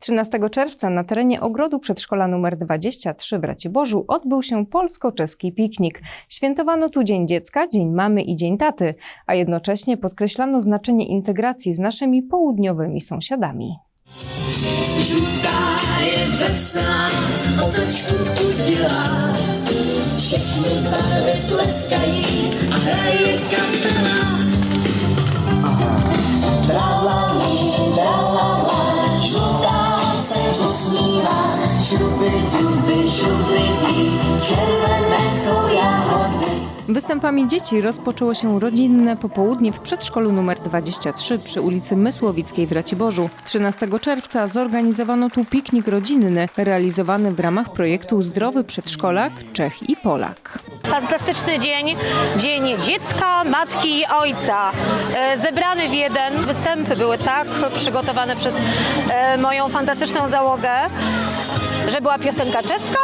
13 czerwca na terenie ogrodu przedszkola nr 23 w Raciborzu odbył się polsko-czeski piknik. Świętowano tu Dzień Dziecka, Dzień Mamy i Dzień Taty, a jednocześnie podkreślano znaczenie integracji z naszymi południowymi sąsiadami. A. Występami dzieci rozpoczęło się rodzinne popołudnie w przedszkolu nr 23 przy ulicy Mysłowickiej w Raciborzu. 13 czerwca zorganizowano tu piknik rodzinny realizowany w ramach projektu Zdrowy Przedszkolak Czech i Polak. Fantastyczny dzień, dzień dziecka, matki i ojca. E, Zebrany w jeden. Występy były tak przygotowane przez e, moją fantastyczną załogę, że była piosenka czeska,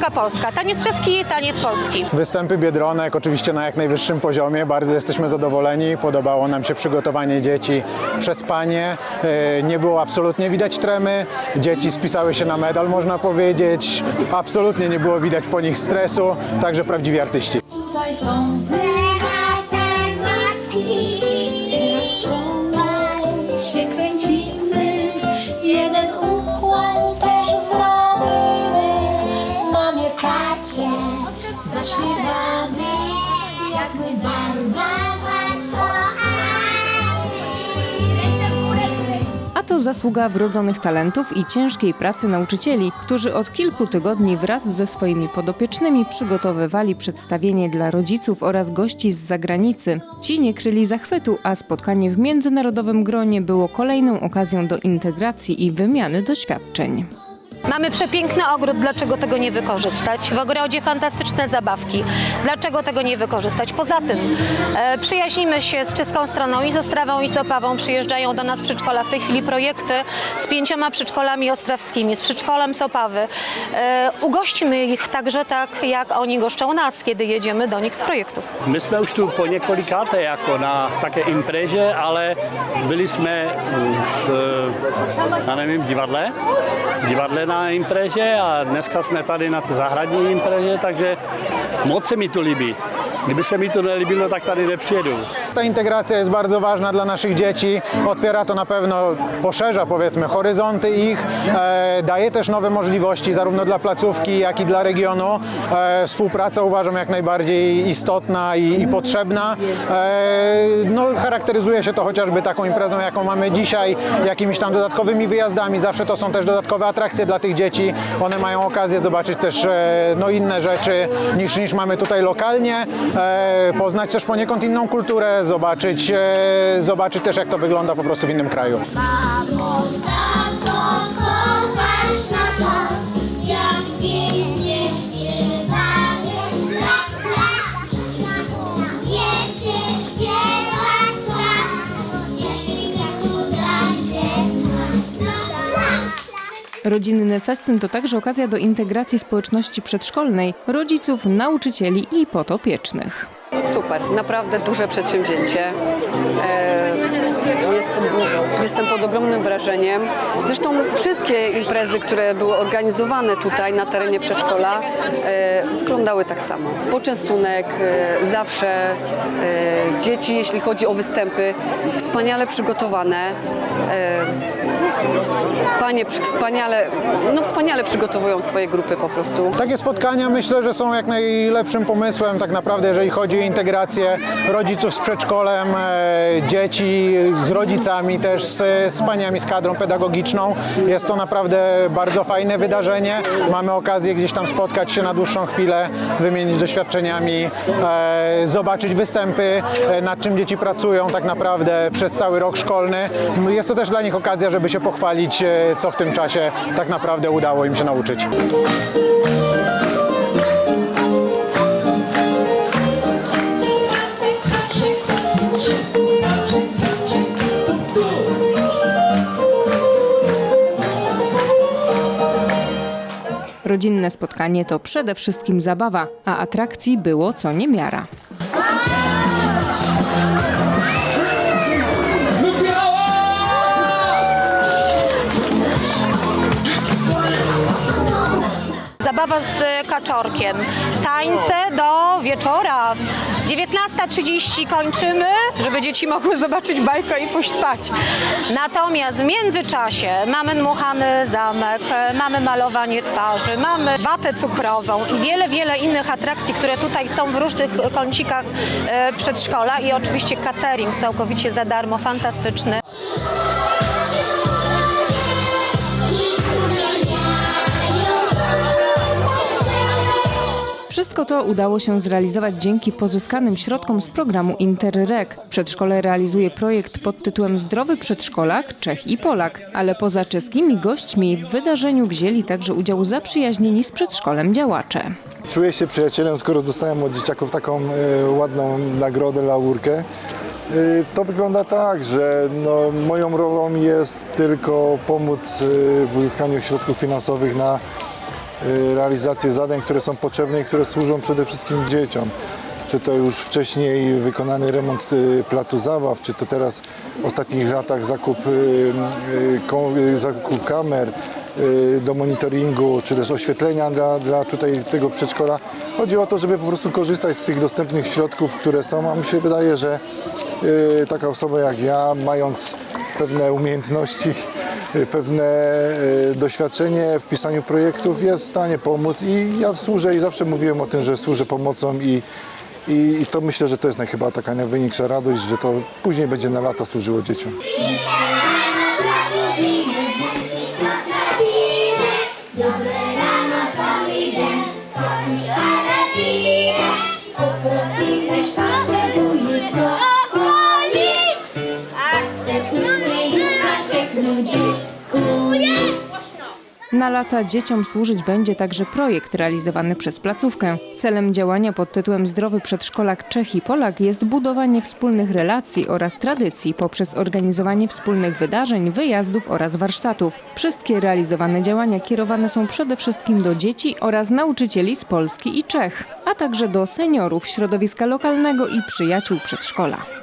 piosenka polska. Taniec czeski, taniec polski. Występy Biedronek oczywiście na jak najwyższym poziomie. Bardzo jesteśmy zadowoleni. Podobało nam się przygotowanie dzieci przez panie. E, Nie było absolutnie widać tremy. Dzieci spisały się na medal, można powiedzieć. Absolutnie nie było widać po nich stresu. Także prawdziwi artyści. Tutaj są A to zasługa wrodzonych talentów i ciężkiej pracy nauczycieli, którzy od kilku tygodni wraz ze swoimi podopiecznymi przygotowywali przedstawienie dla rodziców oraz gości z zagranicy. Ci nie kryli zachwytu, a spotkanie w międzynarodowym gronie było kolejną okazją do integracji i wymiany doświadczeń. Mamy przepiękny ogród, dlaczego tego nie wykorzystać? W ogrodzie fantastyczne zabawki, dlaczego tego nie wykorzystać? Poza tym e, przyjaźnimy się z czeską stroną i z Ostrawą i z Opawą. Przyjeżdżają do nas przedszkola w tej chwili projekty z pięcioma przedszkolami ostrawskimi, z przedszkolem z Opawy. E, ugośćmy ich także tak, jak oni goszczą nas, kiedy jedziemy do nich z projektu. My jsme už tu po několikáté jako na také impreže, ale byli jsme už, eh, já nevím, divadle, divadle na impreže a dneska jsme tady na té zahradní impreže, takže moc se mi to líbí. Kdyby se mi to nelíbilo, tak tady nepřijedu. Ta integracja jest bardzo ważna dla naszych dzieci. Otwiera to na pewno, poszerza powiedzmy horyzonty ich, e, daje też nowe możliwości zarówno dla placówki, jak i dla regionu. E, współpraca uważam jak najbardziej istotna i, i potrzebna. E, no, charakteryzuje się to chociażby taką imprezą, jaką mamy dzisiaj, jakimiś tam dodatkowymi wyjazdami. Zawsze to są też dodatkowe atrakcje dla tych dzieci. One mają okazję zobaczyć też e, no, inne rzeczy niż, niż mamy tutaj lokalnie, poznać też poniekąd inną kulturę, zobaczyć, e, zobaczyć też jak to wygląda po prostu w innym kraju. Rodzinny festyn to także okazja do integracji społeczności przedszkolnej, rodziców, nauczycieli i podopiecznych. Super, naprawdę duże przedsięwzięcie. E, jestem, jestem pod ogromnym wrażeniem. Zresztą wszystkie imprezy, które były organizowane tutaj na terenie przedszkola, e, wyglądały tak samo. Poczęstunek, e, zawsze dzieci, jeśli chodzi o występy, wspaniale przygotowane. Panie wspaniale, no wspaniale przygotowują swoje grupy po prostu. Takie spotkania myślę, że są jak najlepszym pomysłem tak naprawdę, jeżeli chodzi o integrację rodziców z przedszkolem, e, dzieci z rodzicami, też z, z paniami z kadrą pedagogiczną. Jest to naprawdę bardzo fajne wydarzenie. Mamy okazję gdzieś tam spotkać się na dłuższą chwilę, wymienić doświadczeniami, e, zobaczyć występy, e, nad czym dzieci pracują tak naprawdę przez cały rok szkolny. Jest to też dla nich okazja, żeby się pochwalić, co w tym czasie tak naprawdę udało im się nauczyć. Rodzinne spotkanie to przede wszystkim zabawa, a atrakcji było co niemiara. Zabawa z e, kaczorkiem. Tańce do wieczora. 19.30 kończymy, żeby dzieci mogły zobaczyć bajkę i pójść spać. Natomiast w międzyczasie mamy dmuchany zamek, e, mamy malowanie twarzy, mamy watę cukrową i wiele, wiele innych atrakcji, które tutaj są w różnych kącikach e, przedszkola i oczywiście catering całkowicie za darmo, fantastyczny. Wszystko to udało się zrealizować dzięki pozyskanym środkom z programu Interreg. Przedszkole realizuje projekt pod tytułem Zdrowy Przedszkolak, Czech i Polak, ale poza czeskimi gośćmi w wydarzeniu wzięli także udział zaprzyjaźnieni z przedszkolem działacze. Czuję się przyjacielem, skoro dostałem od dzieciaków taką e, ładną nagrodę, laurkę. E, to wygląda tak, że no, moją rolą jest tylko pomóc e, w uzyskaniu środków finansowych na realizację zadań, które są potrzebne i które służą przede wszystkim dzieciom. Czy to już wcześniej wykonany remont e, placu zabaw, czy to teraz w ostatnich latach zakup, e, zakup kamer do monitoringu, czy też oświetlenia dla, dla tutaj tego przedszkola. Chodzi o to, żeby po prostu korzystać z tych dostępnych środków, które są, a mi się wydaje, że taka osoba jak ja, mając pewne umiejętności, pewne e, doświadczenie w pisaniu projektów, jest w stanie pomóc i ja służę i zawsze mówiłem o tym, że służę pomocą i, i, i to myślę, że to jest chyba taka największa radość, że to później będzie na lata służyło dzieciom. Dobre rano to idę, popuszczane piję. Na lata dzieciom służyć będzie także projekt realizowany przez placówkę. Celem działania pod tytułem Zdrowy Przedszkolak Czech i Polak jest budowanie wspólnych relacji oraz tradycji poprzez organizowanie wspólnych wydarzeń, wyjazdów oraz warsztatów. Wszystkie realizowane działania kierowane są przede wszystkim do dzieci oraz nauczycieli z Polski i Czech, a także do seniorów środowiska lokalnego i przyjaciół przedszkola.